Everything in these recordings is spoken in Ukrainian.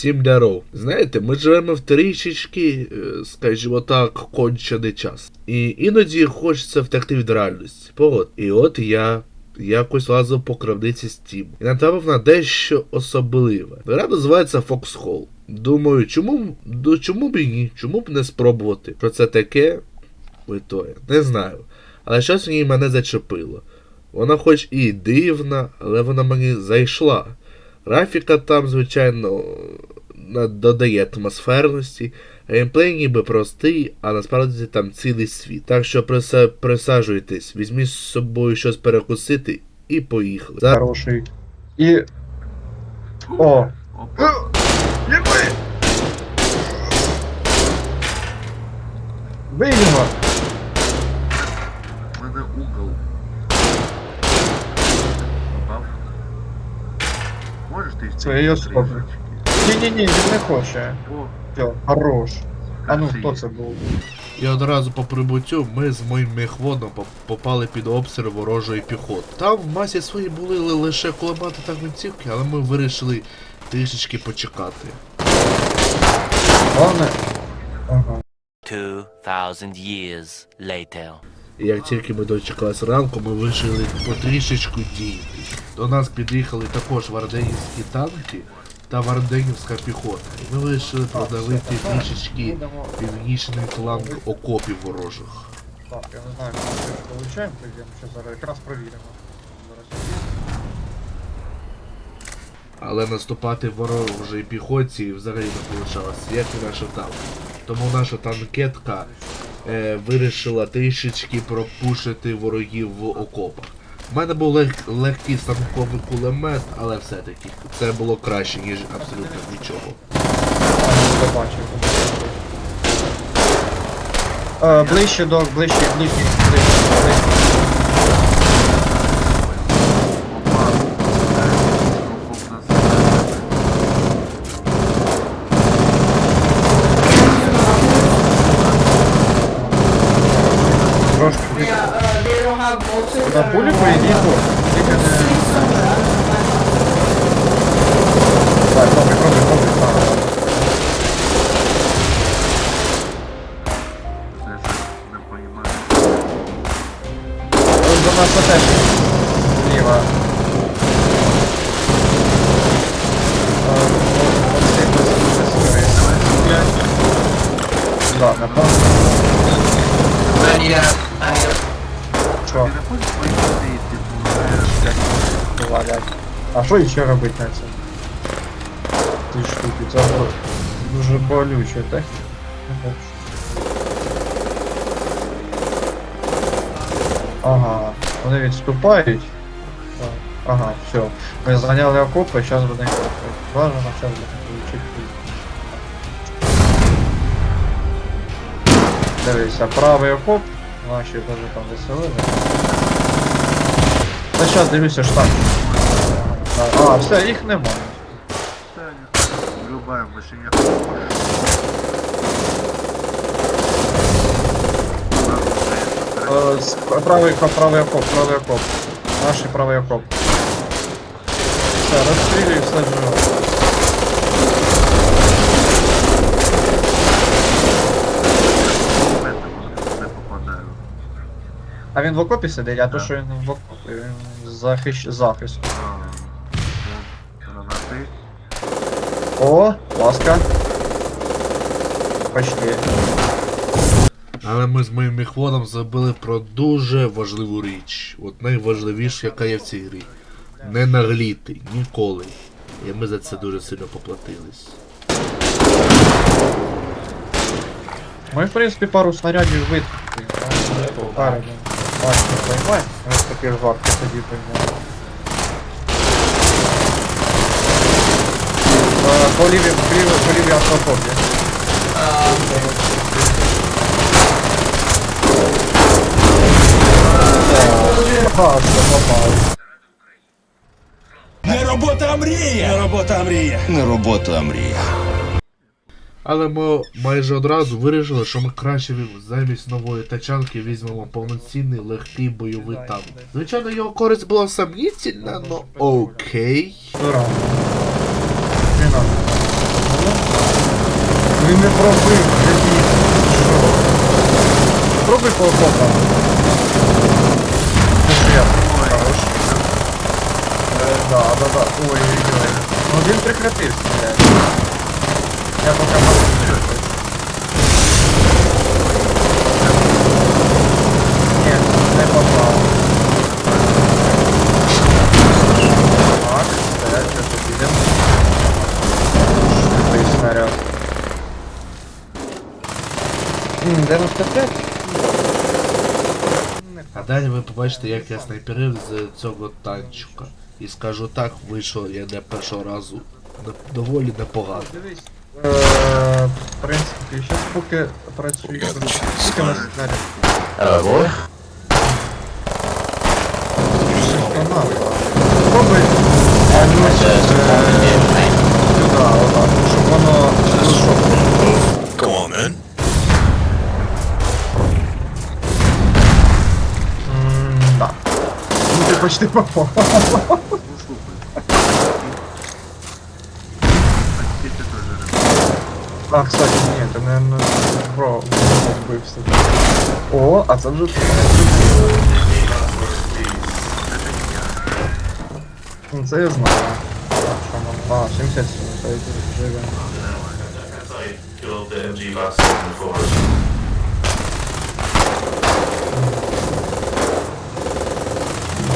Всім даров. Знаєте, ми живемо в трішечки, е, скажімо так, кончений час. І іноді хочеться втекти від реальності. От. І от я якось лазив по крамниці Steam і натрапив на дещо особливе. Гра називається Foxhole. Думаю, чому, ну, чому б і ні? Чому б не спробувати? Що це таке? Ви то не знаю. Але щось в ній мене зачепило. Вона хоч і дивна, але вона мені зайшла. Графіка там, звичайно, додає атмосферності, геймплей ніби простий, а насправді там цілий світ. Так що приса- присаджуйтесь, візьміть з собою щось перекусити і поїхали. За... Хороший. І. О! Опа. Єби! Бий його! У мене угол. Попав. Можеш ти в Це я спробую. Ні-ні-ні, він не хоче. О, Все, хорош. А ну хто це був? І одразу по прибуттю ми з моїм мехвоном поп- попали під обстріл ворожої піхоти. Там в масі свої були лише кулемети та гвинтівки, але ми вирішили трішечки почекати. Головне. Ага. 2,000 years later. І як тільки ми дочекалися ранку, ми вирішили потрішечку діяти. До нас під'їхали також варденівські танки та варденівська піхота. І ми вирішили продавити трішечки північний фланг окопів ворожих. Так, я не знаю, як ми получаємо, прийдемо ще зараз якраз провіримо. Але наступати ворожій піхоті взагалі не вийшло, як і наша танк. Тому наша танкетка е, вирішила трішечки пропушити ворогів в окопах. У мене був лег- легкий станковий кулемет, але все-таки це було краще, ніж абсолютно нічого. Е, ближче до, ближче, ближче, ближче, ближче. Що ще робити на цьому? Ті штуки, це дуже болюче, так? Ага, вони відступають. Ага, все. Ми зайняли окопи, зараз будемо Бажано, зараз будемо получити. Дивися, правий окоп, наші даже там веселили. Та зараз дивлюся штаб. А, все, їх немає. Та ні. Врубаємо машині. Е, с- Правий окоп, правий окоп, правий окоп. Наш правий окоп. Все, розстрілюй все живо. А він в окопі сидить, а то що він в окопі, він захищ... захист. А, ну, Гранати. О, ласка. Почти. Але ми з моїм мехвоном забили про дуже важливу річ. От найважливішу, яка є в цій грі. Не нагліти ніколи. І ми за це дуже сильно поплатились. Ми, в принципі, пару снарядів витратили. Пару. Бачимо, поймаємо. Ось такі жварки тоді поймаємо. По ліві, по ліві, по ліві автофобі. Ага, попав. Не робота, а мрія! Не робота, а мрія! Не робота, а мрія. Але ми майже одразу вирішили, що ми краще замість нової тачанки візьмемо повноцінний легкий бойовий танк. Звичайно, його користь була сомнітельна, но окей. Дура. Не надо. Він не пробив, дебіл. Що? Пробуй по окопам. Ну що я? Хорош. Е, Да, да, да. Ой-ой-ой. Ну він прекратился, блядь. Я поки можу. Ні, не попав. Так, стоять, що тут ідемо. Швидкий снаряд. М, 95? А далі ви побачите, як я снайперив з цього танчика. І скажу так, вийшов я не першого разу. Доволі непогано. Дивись. Е, в принципі, зараз поки працює. Скільки нас снаряд? Канали. Пробуй. Ну, Сюди, отак, щоб воно. Come on, man. Ну ти почти попав. Эти тоже. А, кстати, ні, це не не бро, вбився. О, а це вже Ну, Це я знаю. Так, що нам. А, 77, це живе.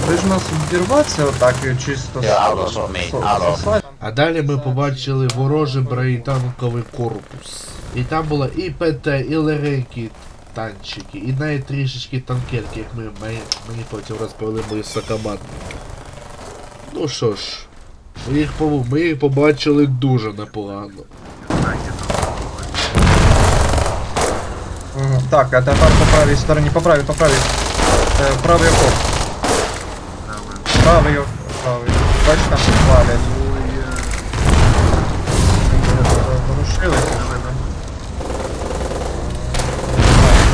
Ви ж нас вірватися отак і чисто сосать. А далі ми побачили ворожий бронетанковий корпус. І там було і ПТ, і легенькі танчики, і навіть трішечки танкерки, як ми, мені, мені потім розповіли мої сокомандники. Ну що ж, ми їх, ми їх побачили дуже непогано. Так, а тепер по правій стороні, по правій, по правій. Е, правий окоп. Окоп, правий. Бач, там.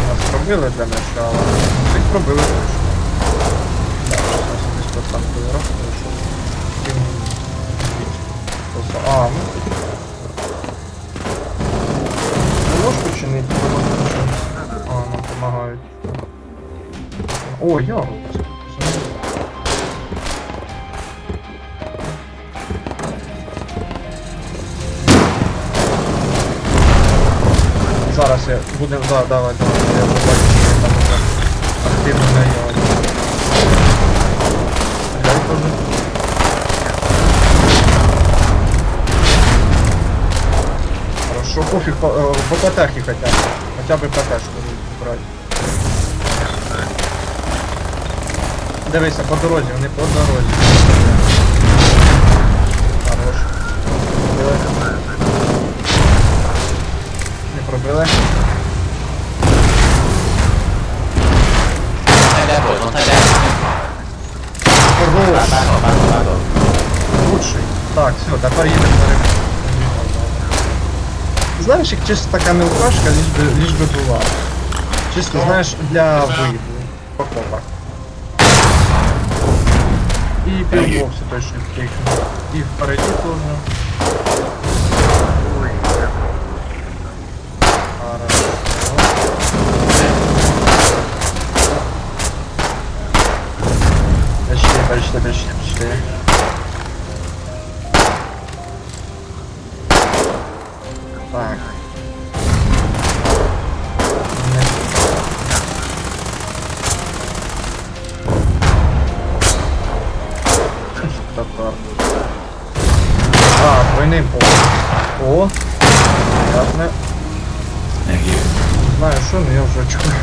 Нас пробили для начала. Цих пробили точно. А, ну. Не можеш починити? А, нам допомагають. О, я. Зараз я буду, да, давай, давай, я побачу, що там уже активно наявно. Я теж. Хорошо, пофиг, по, э, по ПТХе хотя бы. Хотя бы ПТшку брать. Дивися, по дорозі, вони по дорозі. Хорош. Пробили. Не пробили. Take that, boys. Don't take that. Хорош. Back up, back up, back up. Лучший. Так, все, тепер їдемо на ремонт. Знаєш, як чисто така мелкашка, ліж би, ліж би була. Чисто, знаєш, для виїду. По копах. І півбокси точно втикну. І впереді теж. 4, 4. Так. Татар. А, двойний. О! Ясно. Не знаю, що, але я вже чую.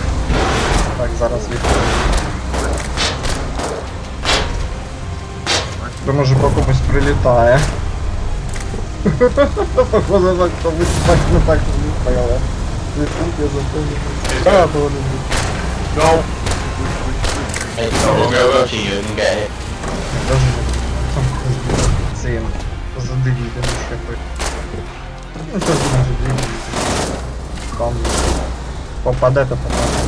Так, зараз відповідь. Це може по комусь прилітає. Походу так комусь так не так прилітає. Відпункт я запомнив. А, то вони будуть. Hey, go, go, go to you and get it. Даже не там цим задивіти ще хоч. Ну що будемо задивіти. Там попаде, то попаде.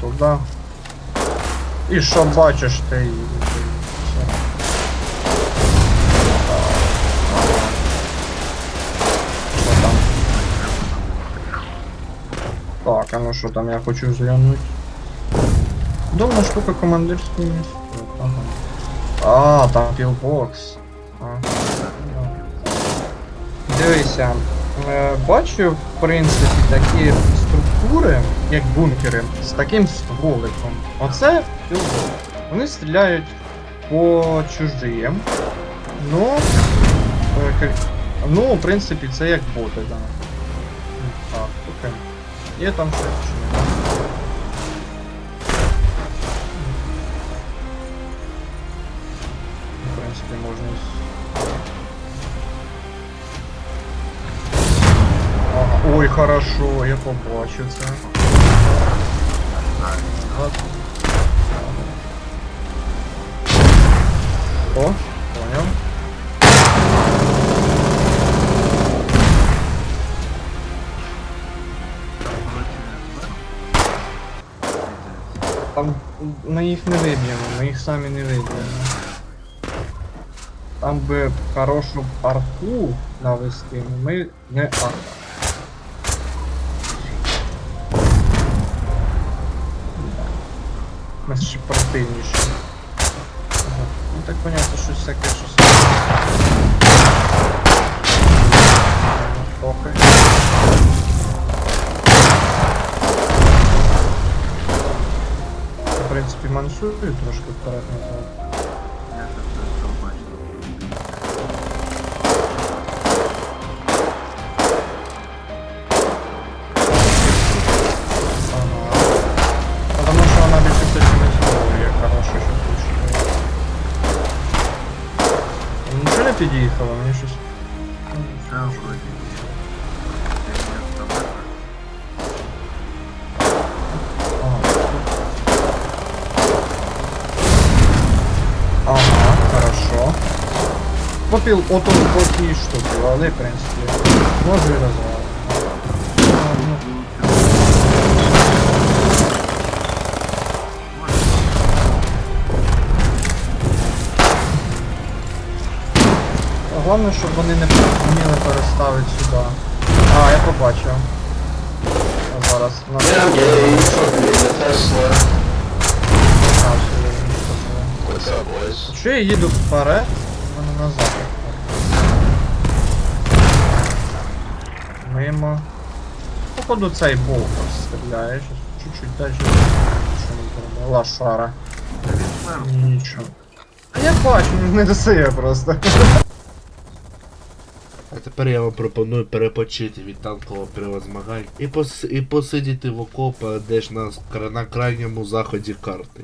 туди. І що бачиш ти? Там? Так, а ну що там я хочу взглянуть? Довна штука командирської місця. Ага. А, там пілбокс. Ага. Дивися. Е, бачу, в принципі, такі структури. як бункери, з таким стволиком. Оце пілбокс. Вони стріляють по чужим. Ну, е, кр- ну, в принципі, це як боти, так. Так, окей. Є там ще чи ні? В принципі, можна і... с- Ага. Ой, хорошо, я побачив це. От. О, понял. Там ми їх не виб'ємо, ми їх самі не виб'ємо. Там би хорошу арту навести, но ми не арта. Нас ще противніше. Ага. Ну так понятно, що всяке щось. Трохи. В принципі, мансую трошки вперед назад. Попіл ото по тій штуки, але в принципі. Може і. Ладно. Головне, щоб вони не вміли переставити сюди. А, я побачив. А зараз у нас. Yay, fucking in the Tesla. А, все, я не сказав. What's up, boys? Що я їду вперед, назад. Мимо. Походу цей болтер стріляє, чуть-чуть далі. Лашара. Нічого. А я бачу, не досає просто. А тепер я вам пропоную перепочити від танкового превозмагань і, пос... і посидіти в окопах десь на, на крайньому заході карти.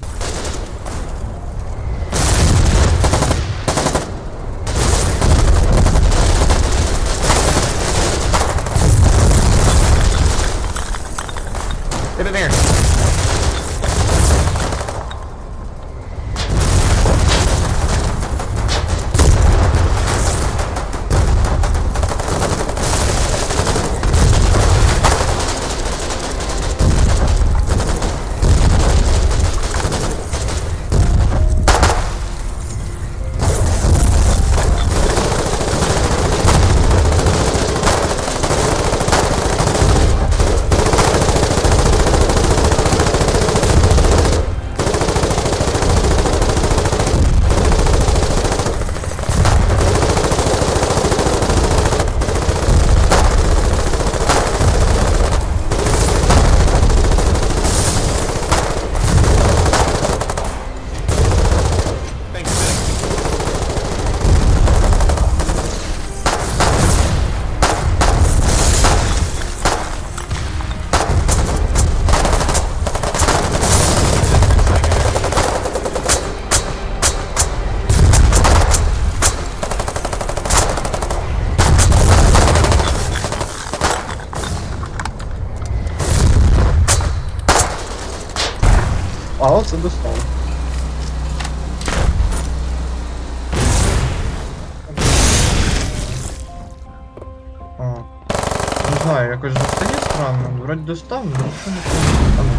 Знаю, якось достає странно. Вроді достав, але нічого не помню. Ну.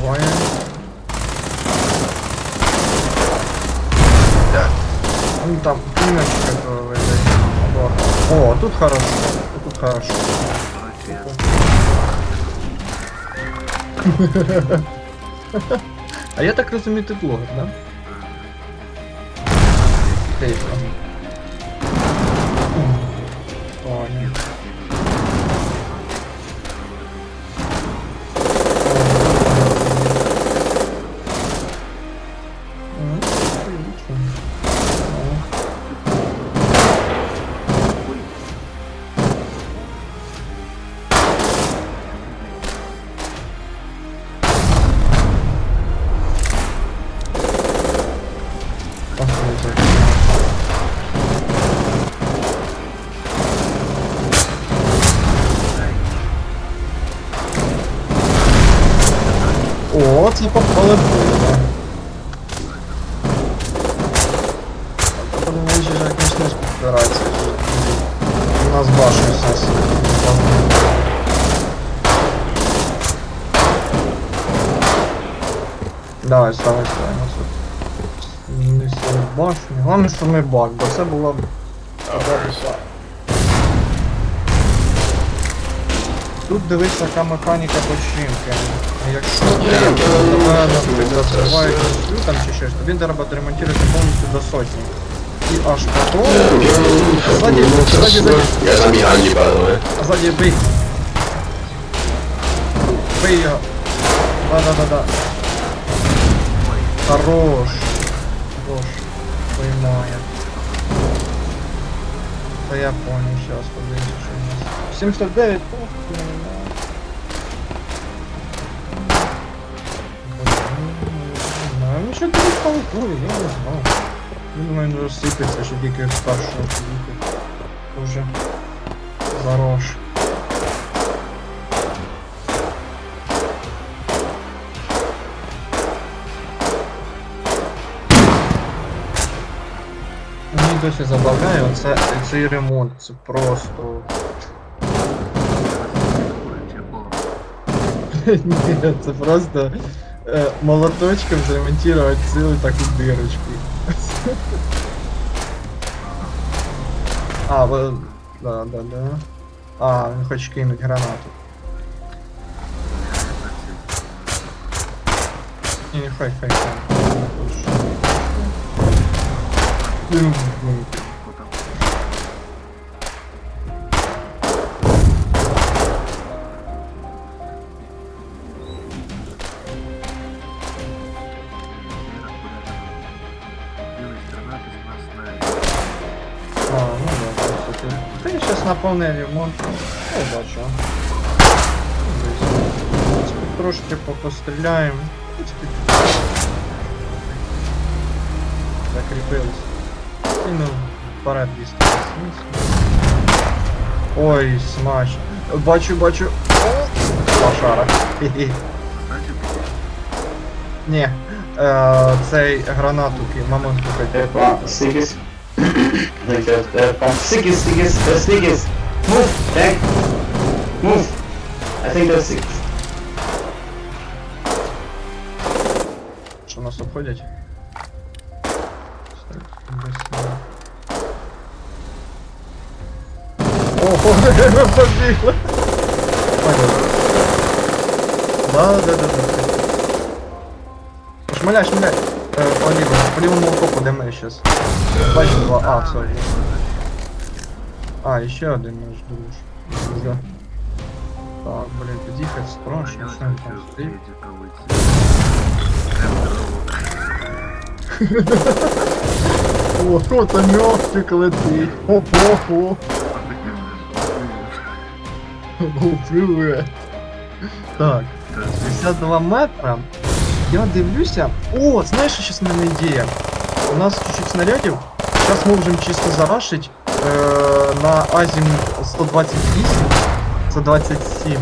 Буває. Ну там піночка то лежить. О, тут хорошо. Тут Хорошо. А я так розумію, ти блогер, да? Ти. Ага. М, Понял. М, було. Подумаю, що як почнеш. У нас башу зараз. Давай, ставай, ставай, нас тут. Не башню. Головне, що не баг, бо це була б. Тут дивись, яка механіка починки. Якщо тебе, наприклад, зривають там чи щось, то він треба отремонтувати повністю до сотні. І аж потім... Ззаді, ззаді, ззаді, Я сам Ганді, by the way. ззаді бий. Бий його. Да-да-да-да. Хорош. Хорош. Поймає. Та я понял, сейчас подивимося, что у нас. 79, ох, Не знаю, Ну, що ти толкує, я не знаю. Він у мене розсипеться, что дикая старшая. Уже. Хорош. досі забавляє оце, цей ремонт, це просто. Ні, це просто е, молоточком зремонтувати цілу таку дирочку. А, ви... Да, да, да. А, він хоче кинуть гранату. Ні, ні, хай, хай, хай. Сейчас наповнив ремонт. Я бачу. Десь. В принципі, Трошки постріляємо. В Ну, вперед. Ой, смач. Бачу, бачу. Хі-хі. Ні. Е, цей гранату ки, мамон купити. Epa, Sigis. Epa, Sigis, Sigis, that's Sigis. Move, tank. Move. I think that's Sigis. Що нас обходять? Понял. Да, да, да, да. Шмаляй, шмаляй. Е, по лівому, по лівому окопу, де ми щас. Бачу два. А, є. А, еще один наш друж. Да. Так, блин, під'їхати страшно, що він там стоїть. О, це мьостик летить. О-хо-хо. Привет. Так, 52 метра. Я дивлюся. О, знаєш, що зараз в мене ідея? У нас чуть-чуть снарядів. Зараз можемо чисто зарашить е, на Азім 128. Це 27.